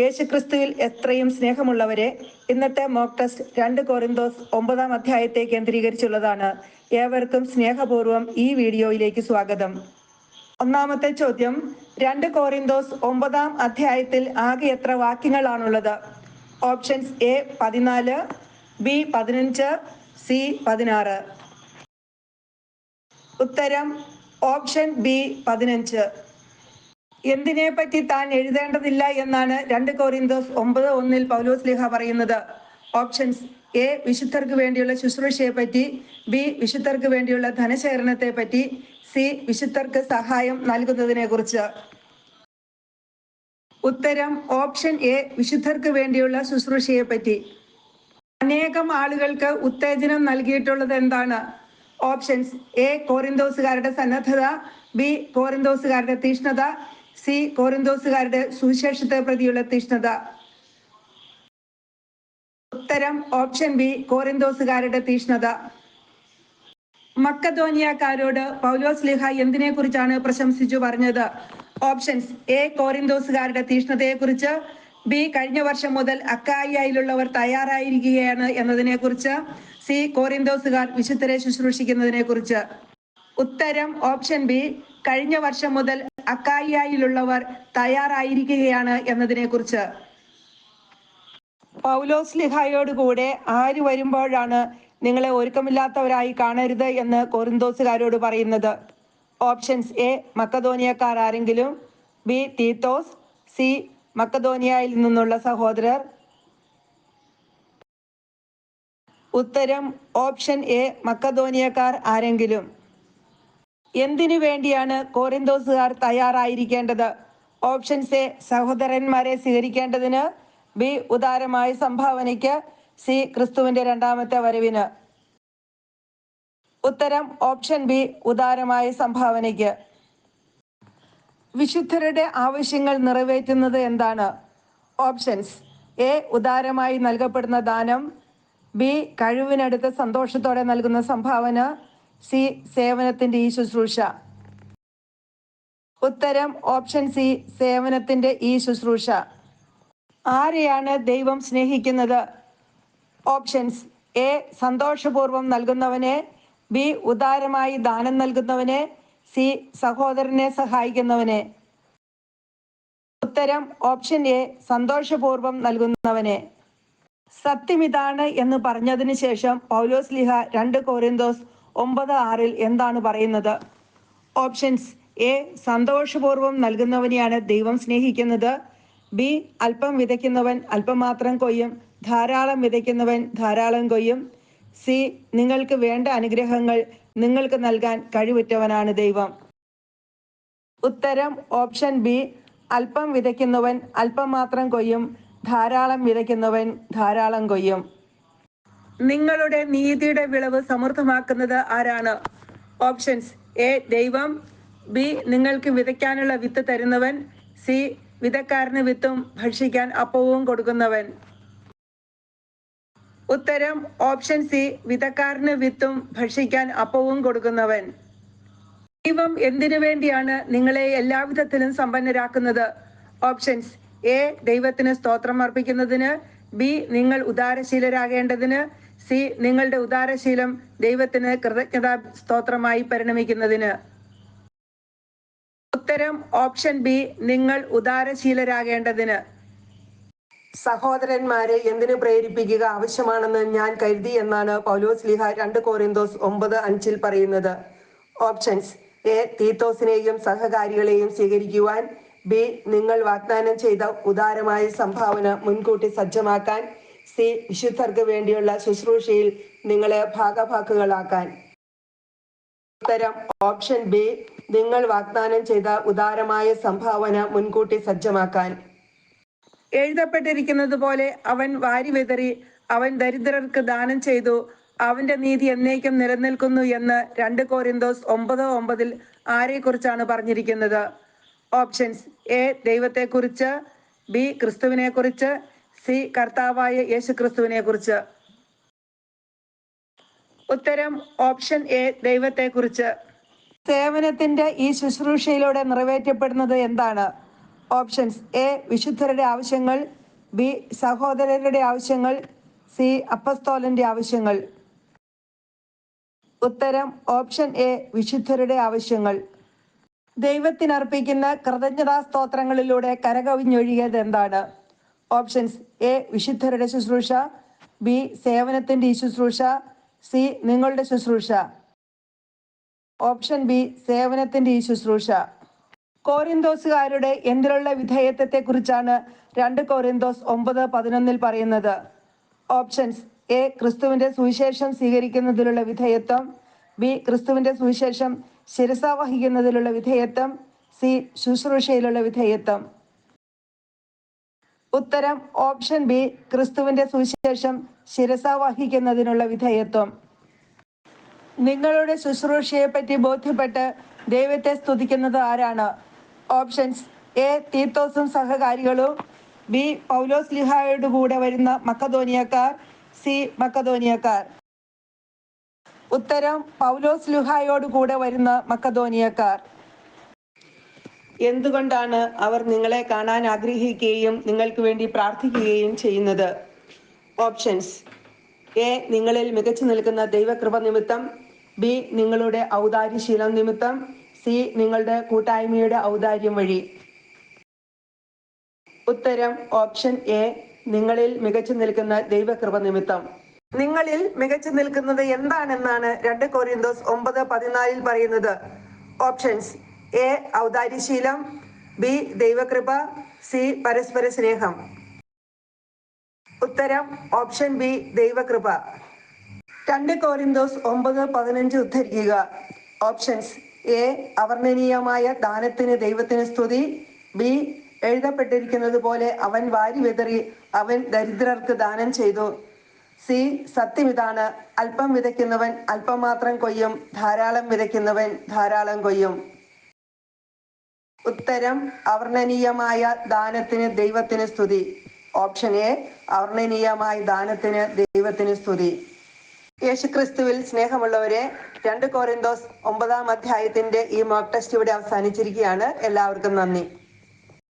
യേശുക്രിസ്തുവിൽ എത്രയും സ്നേഹമുള്ളവരെ ഇന്നത്തെ മോക്ക് ടെസ്റ്റ് രണ്ട് കോറിന്തോസ് ഒമ്പതാം അധ്യായത്തെ കേന്ദ്രീകരിച്ചുള്ളതാണ്. ഏവർക്കും സ്നേഹപൂർവം ഈ വീഡിയോയിലേക്ക് സ്വാഗതം. ഒന്നാമത്തെ ചോദ്യം രണ്ട് കോറിന്തോസ് ഒമ്പതാം അധ്യായത്തിൽ ആകെ എത്ര വാക്യങ്ങളാണുള്ളത്? ഓപ്ഷൻസ് എ പതിനാല് ബി പതിനഞ്ച് സി പതിനാറ്. ഉത്തരം ഓപ്ഷൻ ബി പതിനഞ്ച്. എന്തിനെ പറ്റി താൻ എഴുതേണ്ടതില്ല എന്നാണ് രണ്ട് കോറിന്തോസ് ഒമ്പത് ഒന്നിൽ പൗലോസ് ലിഹ പറയുന്നത്. ഓപ്ഷൻസ് എ വിശുദ്ധർക്ക് വേണ്ടിയുള്ള ശുശ്രൂഷയെ പറ്റി ബി വിശുദ്ധർക്ക് വേണ്ടിയുള്ള ധനശേഖരണത്തെ പറ്റി സി വിശുദ്ധർക്ക് സഹായം നൽകുന്നതിനെ കുറിച്ച്. ഉത്തരം ഓപ്ഷൻ എ വിശുദ്ധർക്ക് വേണ്ടിയുള്ള ശുശ്രൂഷയെ പറ്റി. അനേകം ആളുകൾക്ക് ഉത്തേജനം നൽകിയിട്ടുള്ളത് എന്താണ്? ഓപ്ഷൻസ് എ കോറിന്തോസുകാരുടെ സന്നദ്ധത ബി കോറിന്തോസുകാരുടെ തീഷ്ണത സി കോറിന്തോസുകാരുടെ സുവിശേഷത്തെ പ്രതിയുള്ള തീഷ്ണത. ഉത്തരം ഓപ്ഷൻ ബി കോറിന്തോസുകാരുടെ തീഷ്ണത. മക്കധോനിയക്കാരോട് പൗലോസ് ലിഹ എന്തിനെ കുറിച്ചാണ് പ്രശംസിച്ചു പറഞ്ഞത്? ഓപ്ഷൻസ് എ കോറിന്തോസുകാരുടെ തീഷ്ണതയെ കുറിച്ച് ബി കഴിഞ്ഞ വർഷം മുതൽ അക്കായിലുള്ളവർ തയ്യാറായിരിക്കുകയാണ് എന്നതിനെ കുറിച്ച് സി കോറിന്തോസുകാർ വിശുദ്ധരെ ശുശ്രൂഷിക്കുന്നതിനെ കുറിച്ച് ഉത്തരം ഓപ്ഷൻ ബി കഴിഞ്ഞ വർഷം മുതൽ അക്കായിയായിലുള്ളവർ തയ്യാറായിരിക്കുകയാണ് എന്നതിനെ കുറിച്ച് പൗലോസ് ലിഹായോട് കൂടെ ആര് വരുമ്പോഴാണ് നിങ്ങളെ ഒരുക്കമില്ലാത്തവരായി കാണരുത് എന്ന് കൊറിന്തോസുകാരോട് പറയുന്നത്? ഓപ്ഷൻസ് എ മക്കതോനിയക്കാർ ആരെങ്കിലും? ബി തീത്തോസ്? സി മക്കതോനിയയിൽ നിന്നുള്ള സഹോദരർ? ഉത്തരം ഓപ്ഷൻ എ മക്കതോനിയക്കാർ ആരെങ്കിലും? എന്തിനു വേണ്ടിയാണ് കോറിന്തോസുകാർ തയ്യാറായിരിക്കേണ്ടത്? ഓപ്ഷൻസ് എ സഹോദരന്മാരെ സ്വീകരിക്കേണ്ടതിന്. ബി ഉദാരമായ സംഭാവനയ്ക്ക്. സി ക്രിസ്തുവിന്റെ രണ്ടാമത്തെ വരവിന്. ഉത്തരം ഓപ്ഷൻ ബി ഉദാരമായ സംഭാവനയ്ക്ക്. വിശുദ്ധരുടെ ആവശ്യങ്ങൾ നിറവേറ്റുന്നത് എന്താണ്? ഓപ്ഷൻസ് എ ഉദാരമായി നൽകപ്പെടുന്ന ദാനം. ബി കഴിവിനടുത്ത് സന്തോഷത്തോടെ നൽകുന്ന സംഭാവന. സി സേവനത്തിന്റെ ഈ ശുശ്രൂഷ. ഉത്തരം ഓപ്ഷൻ സി സേവനത്തിന്റെ ഈ ശുശ്രൂഷ. ആരെയാണ് ദൈവം സ്നേഹിക്കുന്നത്? ഓപ്ഷൻസ് എ സന്തോഷപൂർവം നൽകുന്നവനെ. ബി ഉദാരമായി ദാനം നൽകുന്നവനെ. സി സഹോദരനെ സഹായിക്കുന്നവനെ. ഉത്തരം ഓപ്ഷൻ എ സന്തോഷപൂർവം നൽകുന്നവനെ. സത്യമിതാണ് എന്ന് പറഞ്ഞതിന് ശേഷം പൗലോസ് ലിഹ രണ്ട് കോരിന്തോസ് ഒമ്പത് ആറിൽ എന്താണ് പറയുന്നത്? ഓപ്ഷൻസ് എ സന്തോഷപൂർവം നൽകുന്നവനെയാണ് ദൈവം സ്നേഹിക്കുന്നത്. ബി അല്പം വിതയ്ക്കുന്നവൻ അല്പം മാത്രം കൊയ്യും. ധാരാളം വിതയ്ക്കുന്നവൻ ധാരാളം കൊയ്യും. സി നിങ്ങൾക്ക് വേണ്ട അനുഗ്രഹങ്ങൾ നിങ്ങൾക്ക് നൽകാൻ കഴിവുറ്റവനാണ് ദൈവം. ഉത്തരം ഓപ്ഷൻ ബി അല്പം വിതയ്ക്കുന്നവൻ അല്പം മാത്രം കൊയ്യും. ധാരാളം വിതയ്ക്കുന്നവൻ ധാരാളം കൊയ്യും. നിങ്ങളുടെ നീതിയുടെ വിളവ് സമൃദ്ധമാക്കുന്നത് ആരാണ്? ഓപ്ഷൻസ് എ ദൈവം. ബി നിങ്ങൾക്ക് വിതയ്ക്കാനുള്ള വിത്ത് തരുന്നവൻ. സി വിതക്കാരന് വിത്തും ഭക്ഷിക്കാൻ അപ്പവും കൊടുക്കുന്നവൻ. ഉത്തരം ഓപ്ഷൻ സി വിതക്കാരന് വിത്തും ഭക്ഷിക്കാൻ അപ്പവും കൊടുക്കുന്നവൻ. ദൈവം എന്തിനു വേണ്ടിയാണ് നിങ്ങളെ എല്ലാവിധത്തിലും സമ്പന്നരാക്കുന്നത്? ഓപ്ഷൻസ് എ ദൈവത്തിന് സ്തോത്രം അർപ്പിക്കുന്നതിന്. ബി നിങ്ങൾ ഉദാരശീലരാകേണ്ടതിന്. സി നിങ്ങളുടെ ഉദാരശീലം ദൈവത്തിന് കൃതജ്ഞതാ സ്തോത്രമായി പരിണമിക്കുന്നതിന്. ഉത്തരം ഓപ്ഷൻ ബി നിങ്ങൾ ഉദാരശീലരാകേണ്ടതിന്. സഹോദരന്മാരെ എന്തിനു പ്രേരിപ്പിക്കുക ആവശ്യമാണെന്ന് ഞാൻ കരുതി എന്നാണ് പൗലോസ് ലിഹ രണ്ട് കോറിന്തോസ് ഒമ്പത് അഞ്ചിൽ പറയുന്നത്. ഓപ്ഷൻസ് എ തീത്തോസിനെയും സഹകാരികളെയും സ്വീകരിക്കുവാൻ ബി നിങ്ങൾ വാഗ്ദാനം ചെയ്ത ഉദാരമായ സംഭാവന മുൻകൂട്ടി സജ്ജമാക്കാൻ സി വിശുദ്ധർക്ക് വേണ്ടിയുള്ള ശുശ്രൂഷയിൽ നിങ്ങളെ ഭാഗഭാക്കുകളാക്കാൻ. ഉത്തരം ഓപ്ഷൻ ബി നിങ്ങൾ വാഗ്ദാനം ചെയ്ത ഉദാരമായ സംഭാവന മുൻകൂട്ടി സജ്ജമാക്കാൻ. എഴുതപ്പെട്ടിരിക്കുന്നത് പോലെ അവൻ വാരി വിതറി അവൻ ദരിദ്രർക്ക് ദാനം ചെയ്തു അവന്റെ നീതി എന്നേക്കും നിലനിൽക്കുന്നു എന്ന് രണ്ട് കോരിന്തോസ് ഒമ്പത് ഒമ്പതിൽ ആരെക്കുറിച്ചാണ് പറഞ്ഞിരിക്കുന്നത്? ഓപ്ഷൻസ് എ ദൈവത്തെക്കുറിച്ച് ബി ക്രിസ്തുവിനെ കുറിച്ച് സി കർത്താവായ യേശു ക്രിസ്തുവിനെ കുറിച്ച് ഉത്തരം ഓപ്ഷൻ എ ദൈവത്തെക്കുറിച്ച്. സേവനത്തിന്റെ ഈ ശുശ്രൂഷയിലൂടെ നിറവേറ്റപ്പെടുന്നത് എന്താണ്? ഓപ്ഷൻസ് എ വിശുദ്ധരുടെ ആവശ്യങ്ങൾ. ബി സഹോദരരുടെ ആവശ്യങ്ങൾ. സി അപ്പസ്തോലന്റെ ആവശ്യങ്ങൾ. ഉത്തരം ഓപ്ഷൻ എ വിശുദ്ധരുടെ ആവശ്യങ്ങൾ. ദൈവത്തിനർപ്പിക്കുന്ന കൃതജ്ഞതാ സ്തോത്രങ്ങളിലൂടെ കരകവിഞ്ഞൊഴുകിയത് എന്താണ്? ഓപ്ഷൻസ് എ വിശുദ്ധരുടെ ശുശ്രൂഷ. ബി സേവനത്തിന്റെ ശുശ്രൂഷ. സി നിങ്ങളുടെ ശുശ്രൂഷ. ഓപ്ഷൻ ബി സേവനത്തിന്റെ ഈ ശുശ്രൂഷ. കോറിന്തോസുകാരുടെ എന്തിലുള്ള വിധേയത്വത്തെ കുറിച്ചാണ് രണ്ട് കോറിന്തോസ് ഒമ്പത് പതിനൊന്നിൽ പറയുന്നത്. ഓപ്ഷൻസ് എ ക്രിസ്തുവിന്റെ സുവിശേഷം സ്വീകരിക്കുന്നതിലുള്ള വിധേയത്വം. ബി ക്രിസ്തുവിന്റെ സുവിശേഷം ശിരസ വഹിക്കുന്നതിലുള്ള വിധേയത്വം. സി ശുശ്രൂഷയിലുള്ള വിധേയത്വം. ഉത്തരം ഓപ്ഷൻ ബി ക്രിസ്തുവിന്റെ സുവിശേഷം ശിരസ വഹിക്കുന്നതിനുള്ള വിധേയത്വം. നിങ്ങളുടെ ശുശ്രൂഷയെ പറ്റി ബോധ്യപ്പെട്ട് ദൈവത്തെ സ്തുതിക്കുന്നത് ആരാണ്? ഓപ്ഷൻസ് എ തീത്തോസും സഹകാരികളും. ബി പൗലോസ് ലിഹായോട് കൂടെ വരുന്ന മക്കധോനിയക്കാർ സി മക്കധോനിയക്കാർ ഉത്തരം പൗലോസ് ലുഹായോട് കൂടെ വരുന്ന മക്കധോനിയക്കാർ എന്തുകൊണ്ടാണ് അവർ നിങ്ങളെ കാണാൻ ആഗ്രഹിക്കുകയും നിങ്ങൾക്ക് വേണ്ടി പ്രാർത്ഥിക്കുകയും ചെയ്യുന്നത്? ഓപ്ഷൻസ് എ നിങ്ങളിൽ മികച്ചു നിൽക്കുന്ന ദൈവകൃപ നിമിത്തം. ബി നിങ്ങളുടെ ഔദാര്യശീലം നിമിത്തം. സി നിങ്ങളുടെ കൂട്ടായ്മയുടെ ഔദാര്യം വഴി. ഉത്തരം ഓപ്ഷൻ എ നിങ്ങളിൽ മികച്ചു നിൽക്കുന്ന ദൈവകൃപ നിമിത്തം. നിങ്ങളിൽ മികച്ചു നിൽക്കുന്നത് എന്താണെന്നാണ് രണ്ട് കോരിന്തോസ് ഒമ്പത് പതിനാലിൽ പറയുന്നത്. ഓപ്ഷൻസ് എ ഔദാര്യശീലം ബി ദൈവകൃപ സി പരസ്പര സ്നേഹം. ഉത്തരം ഓപ്ഷൻ ബി ദൈവകൃപ. രണ്ട് കോരിന്തോസ് ഒമ്പത് പതിനഞ്ച് ഉദ്ധരിക്കുക. ഓപ്ഷൻസ് എ അവർണനീയമായ ദാനത്തിന് ദൈവത്തിന് സ്തുതി. ബി എഴുതപ്പെട്ടിരിക്കുന്നത് പോലെ അവൻ വാരി വിതറി അവൻ ദരിദ്രർക്ക് ദാനം ചെയ്തു. സി സത്യം ഇതാണ്. അല്പം വിതയ്ക്കുന്നവൻ അല്പം മാത്രം കൊയ്യും. ധാരാളം വിതയ്ക്കുന്നവൻ ധാരാളം കൊയ്യും. ഉത്തരം അവർണനീയമായ ദാനത്തിന് ദൈവത്തിന് സ്തുതി. ഓപ്ഷൻ എ അവർണനീയമായ ദാനത്തിന് ദൈവത്തിന് സ്തുതി. യേശുക്രിസ്തുവിൽ സ്നേഹമുള്ളവരെ രണ്ട് കോരിന്തോസ് ഒമ്പതാം അധ്യായത്തിന്റെ ഈ മോക്ക് ടെസ്റ്റ് ഇവിടെ അവസാനിച്ചിരിക്കുകയാണ്. എല്ലാവർക്കും നന്ദി.